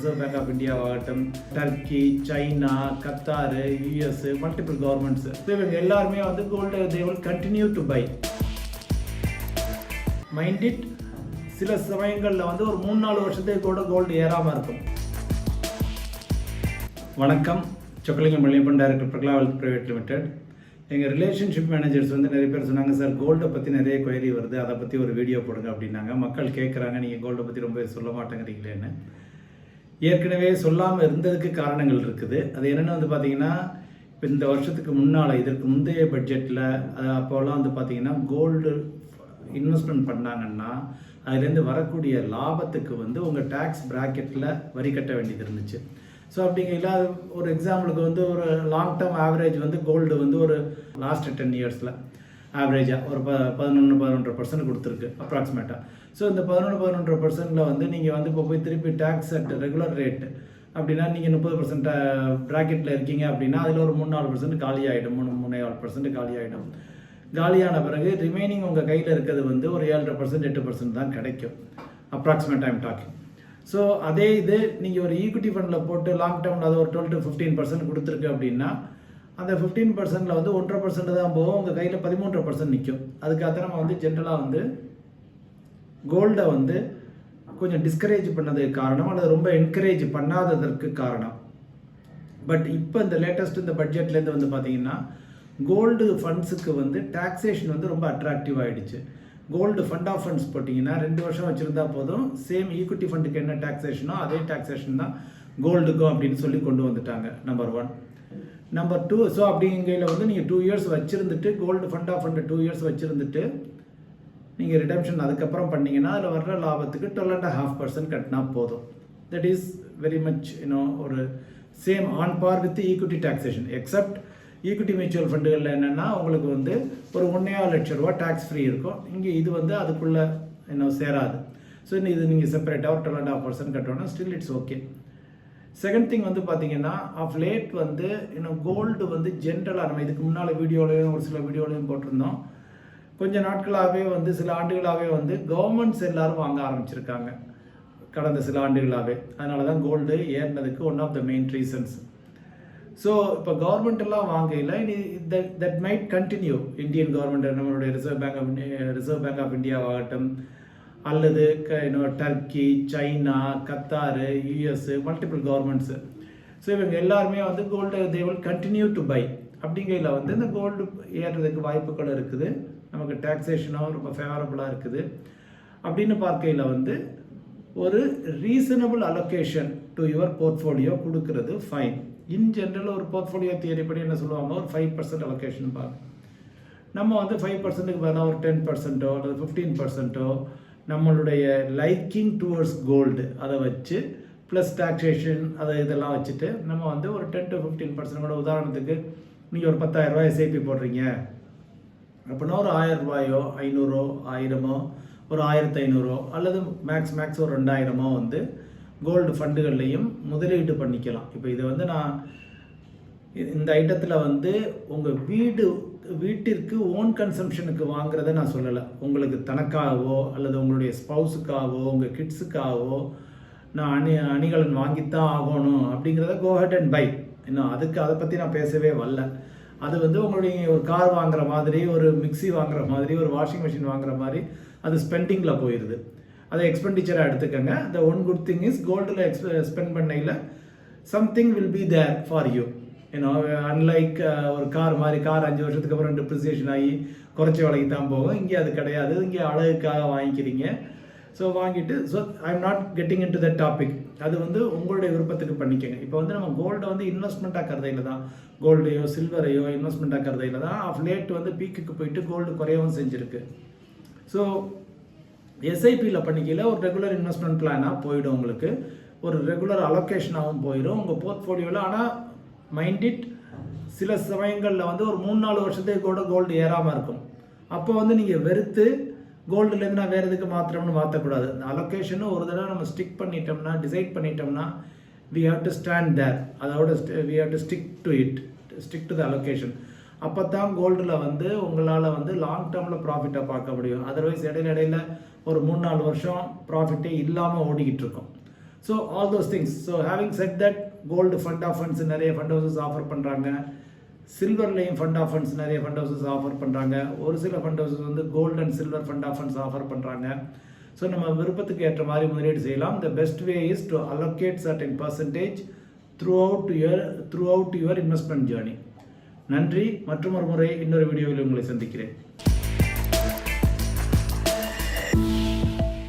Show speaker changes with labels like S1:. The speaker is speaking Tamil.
S1: Reserve bank of இந்தியாவாகட்டும் Turkey China Qatar US multiple governments இவங்க எல்லாருமே வந்து gold they will continue to buy mind it சில சமயங்களில் வந்து ஒரு மூணு நாலு வருஷத்துக்கு கூட கோல்டு ஏறாமல் இருக்கும். வணக்கம். Chockalingam Malliappan director Prakala wealth private limited எங்கள் ரிலேஷன்ஷிப் மேனேஜர்ஸ் வந்து நிறைய பேர் சொன்னாங்க சார் கோல்டை பற்றி நிறைய கொயரி வருது. அதை பற்றி ஒரு வீடியோ போடுங்க அப்படின்னாங்க. மக்கள் கேட்குறாங்க நீங்கள் கோல்டை பற்றி ரொம்ப சொல்ல மாட்டேங்கிறீங்களேன்னு. ஏற்கனவே சொல்லாமல் இருந்ததுக்கு காரணங்கள் இருக்குது. அது என்னென்னு வந்து பார்த்தீங்கன்னா இப்போ இந்த வருஷத்துக்கு முன்னால் இதற்கு முந்தைய பட்ஜெட்டில் அப்போல்லாம் வந்து பார்த்திங்கன்னா கோல்டு இன்வெஸ்ட்மெண்ட் பண்ணாங்கன்னா அதுலேருந்து வரக்கூடிய லாபத்துக்கு வந்து உங்கள் டேக்ஸ் ப்ராக்கெட்டில் வரி கட்ட வேண்டியது இருந்துச்சு. ஸோ அப்படிங்கையில் ஒரு எக்ஸாம்பிளுக்கு வந்து ஒரு லாங் டேர்ம் ஆவரேஜ் வந்து கோல்டு வந்து ஒரு லாஸ்ட் டென் இயர்ஸில் ஆவரேஜாக ஒரு ப பதினொன்று பதினொன்றரை பர்சன்ட் கொடுத்துருக்கு அப்ராக்சிமேட்டாக ஸோ இந்த பதினொன்று பதினொன்றரை பர்சன்ட்டில் வந்து நீங்கள் வந்து இப்போ போய் திருப்பி டேக்ஸ் அட் ரெகுலர் ரேட் அப்படின்னா நீங்கள் முப்பது பர்சன்ட் ப்ராக்கெட்டில் இருக்கீங்க அப்படின்னா அதில் ஒரு மூணு நாலு பர்சன்ட் காலி ஆகிடும் மூணு மூணு நாலு பர்சன்ட் காலி ஆகிடும் காலியான பிறகு ரிமைனிங் உங்கள் கையில் இருக்கிறது வந்து ஒரு ஏழரை பர்சன்ட் எட்டு பர்சன்ட் தான் கிடைக்கும். அப்ராக்சிமேட் டைம் டாக்கிங் ஸோ அதே இது நீங்கள் ஒரு ஈக்விட்டி ஃபண்டில் போட்டு லாங் டேர்மில் அது ஒரு டுவெல் டு ஃபிஃப்டீன் பர்சன்ட் கொடுத்துருக்கு அப்படின்னா அந்த ஃபிஃப்டீன் பர்சன்டில் வந்து ஒன்றரை பர்சன்ட் தான் போகும். உங்கள் கையில் பதிமூன்றரை பர்சன்ட் நிற்கும் அதுக்காக நம்ம வந்து ஜென்ரலாக வந்து கோல்டை வந்து கொஞ்சம் டிஸ்கரேஜ் பண்ணதுக்கு காரணம் அல்லது ரொம்ப என்கரேஜ் பண்ணாததற்கு காரணம். பட் இப்போ இந்த லேட்டஸ்ட் இந்த பட்ஜெட்லேருந்து வந்து பார்த்தீங்கன்னா கோல்டு ஃபண்ட்ஸுக்கு வந்து டாக்ஸேஷன் வந்து ரொம்ப அட்ராக்டிவ் ஆகிடுச்சு கோல்டு ஃபண்ட் ஆஃப் ஃபண்ட்ஸ் போட்டிங்கன்னா ரெண்டு வருஷம் வச்சுருந்தா போதும். சேம் ஈக்விட்டி ஃபண்டுக்கு என்ன டாக்ஸேஷனோ அதே டாக்ஸேஷன் தான் கோல்டுக்கும் அப்படின்னு சொல்லி கொண்டு வந்துட்டாங்க number one number two so அப்படிங்கையில் வந்து நீங்கள் two years வச்சுருந்துட்டு gold fund of fund two years வச்சுருந்துட்டு நீங்கள் ரிடம்ஷன் அதுக்கப்புறம் பண்ணீங்கன்னா அதில் வர்ற லாபத்துக்கு டுவெல் அண்ட் ஹாஃப் பர்சன்ட் கட்டினா போதும். That is very much you know ஒரு same on par with equity taxation except equity mutual ஃபண்டுகளில் என்னென்னா உங்களுக்கு வந்து ஒரு ஒன்றே லட்ச ரூபா டேக்ஸ் ஃப்ரீ இருக்கும். இங்கே இது வந்து அதுக்குள்ளே இன்னும் சேராது. ஸோ இது நீங்கள் செப்பரேட்டாக ஒரு twelve and half percent கட்டணும்னா still it's okay second thing வந்து பார்த்தீங்கன்னா ஆஃப் லேட் வந்து இன்னும் கோல்டு வந்து ஜென்ரலாக நம்ம இதுக்கு முன்னால் வீடியோலையும் ஒரு சில வீடியோலையும் போட்டிருந்தோம். கொஞ்ச நாட்களாகவே வந்து சில ஆண்டுகளாகவே வந்து கவர்மெண்ட்ஸ் எல்லாரும் வாங்க ஆரம்பிச்சிருக்காங்க. கடந்த சில ஆண்டுகளாகவே அதனால தான் gold ஏறினதுக்கு one of the main reasons so இப்போ கவர்மெண்ட் எல்லாம் வாங்கையில் இனி that that might continue Indian government நம்மளுடைய reserve bank of reserve bank of இந்தியாவாகட்டும் அல்லது இன்னும் Turkey China Qatar US multiple governments so இவங்க எல்லாருமே வந்து gold they will continue to buy அப்படிங்கையில் வந்து இந்த கோல்டு ஏறுறதுக்கு வாய்ப்புகள் இருக்குது. நமக்கு டேக்ஸேஷனும் ரொம்ப ஃபேவரபுளாக இருக்குது. அப்படின்னு பார்க்கையில் வந்து ஒரு reasonable allocation to your portfolio கொடுக்கறது ஃபைன் இன் ஜென்ரல் ஒரு போர்ட்ஃபோலியோ தியரி படி என்ன சொல்லுவாங்க? ஒரு ஃபைவ் பர்சன்ட் அலோகேஷன் பார்க்க நம்ம வந்து ஃபைவ் பர்சன்ட்டுக்கு பதிலாக ஒரு டென் பர்சன்ட்டோ அல்லது ஃபிஃப்டீன் பர்சன்ட்டோ நம்மளுடைய லைக்கிங் டுவர்ட்ஸ் கோல்டு அதை வச்சு ப்ளஸ் டாக்ஸேஷன் அதை இதெல்லாம் வச்சுட்டு நம்ம வந்து ஒரு டென் டு ஃபிஃப்டீன் பர்சன்ட் கூட உதாரணத்துக்கு நீங்கள் ஒரு பத்தாயிரம் ரூபாய் எஸ்ஐபி போடுறீங்க. அப்படின்னா ஒரு ஆயிரம் ரூபாயோ ஐநூறோ ஆயிரமோ ஒரு ஆயிரத்தி ஐநூறோ அல்லது மேக்ஸ் மேக்ஸ் ஒரு ரெண்டாயிரமோ வந்து கோல்டு ஃபண்டுகள்லையும் முதலீடு பண்ணிக்கலாம். இப்போ இதை வந்து நான் இந்த ஐட்டத்தில் வந்து உங்கள் வீடு வீட்டிற்கு ஓன் கன்சம்ஷனுக்கு வாங்குறத நான் சொல்லலை. உங்களுக்கு தனக்காகவோ அல்லது உங்களுடைய ஸ்பவுஸுக்காகவோ உங்கள் கிட்ஸுக்காகவோ நான் அணி அணிகலன் வாங்கித்தான் ஆகணும் அப்படிங்கிறத கோஹெட் அண்ட் பை இன்னும் அதுக்கு அதை பற்றி நான் பேசவே வரல. அது வந்து உங்களுடைய ஒரு கார் வாங்குற மாதிரி ஒரு மிக்சி வாங்குற மாதிரி ஒரு வாஷிங் மிஷின் வாங்குற மாதிரி அது ஸ்பெண்டிங்கில் போயிடுது அதை எக்ஸ்பெண்டிச்சராக எடுத்துக்கோங்க. The one good thing is கோல்டில் எக்ஸ்பெ ஸ்பெண்ட் பண்ணையில் something will be there for you ஏன்னா அன்லைக் uh, ஒரு கார் மாதிரி கார் அஞ்சு வருஷத்துக்கு அப்புறம் டிப்ரிசியேஷன் ஆகி குறைச்ச விலைக்கு தான் போகும். இங்கே அது கிடையாது. இங்கே அழகுக்காக வாங்கிக்கிறீங்க. ஸோ வாங்கிட்டு so I am not getting into the topic அது வந்து உங்களுடைய விருப்பத்துக்கு பண்ணிக்கோங்க. இப்போ வந்து நம்ம கோல்டை வந்து இன்வெஸ்ட்மெண்ட்டாக கருதையில் தான். கோல்டையோ சில்வரையோ இன்வெஸ்ட்மெண்ட்டாக கருதையில் தான் ஆஃப் லேட் வந்து பீக்குக்கு போயிட்டு கோல்டு குறையவும் செஞ்சுருக்கு. ஸோ எஸ்ஐபியில் பண்ணிக்கையில் ஒரு ரெகுலர் இன்வெஸ்ட்மெண்ட் பிளானாக போயிடும் உங்களுக்கு. ஒரு ரெகுலர் அலோகேஷனாகவும் போயிடும் உங்கள் போர்ட்ஃபோலியோவில் ஆனால் மைண்ட் இட் சில சமயங்களில் வந்து ஒரு மூணு நாலு வருஷத்துக்கு கூட கோல்டு ஏறாமல் இருக்கும். அப்போ வந்து நீங்கள் வெறுத்து கோல்டுலேருந்து நான் வேறு எதுக்கு மாத்திரம்னு மாற்றக்கூடாது அந்த அலோகேஷனும் ஒரு தடவை நம்ம ஸ்டிக் பண்ணிட்டோம்னா டிசைட் பண்ணிட்டோம்னா we have to stand there அதோட we have to stick to it stick to the allocation அப்போ தான் கோல்டில் வந்து உங்களால் வந்து லாங் டேர்மில் ப்ராஃபிட்டை பார்க்க முடியும். அதர்வைஸ் இடையில இடையில ஒரு மூணு நாலு வருஷம் ப்ராஃபிட்டே இல்லாமல் ஓடிக்கிட்டு இருக்கும். So all those things so having said that gold fund of funds நிறைய ஃபண்ட் ஹவுசஸ் ஆஃபர் பண்ணுறாங்க சில்வர்லேயும் ஃபண்ட் ஆஃப் ஃபண்ட்ஸ் நிறைய ஃபண்ட் ஹவுசஸ் ஆஃபர் பண்ணுறாங்க ஒரு சில ஃபண்ட் ஹவுசஸ் வந்து gold and silver fund of funds offer பண்ணுறாங்க ஸோ நம்ம விருப்பத்துக்கு ஏற்ற மாதிரி முதலீடு செய்யலாம். The best way is to allocate certain percentage throughout your throughout your investment journey நன்றி. மற்றும் ஒரு முறை இன்னொரு வீடியோவில் உங்களை சந்திக்கிறேன்.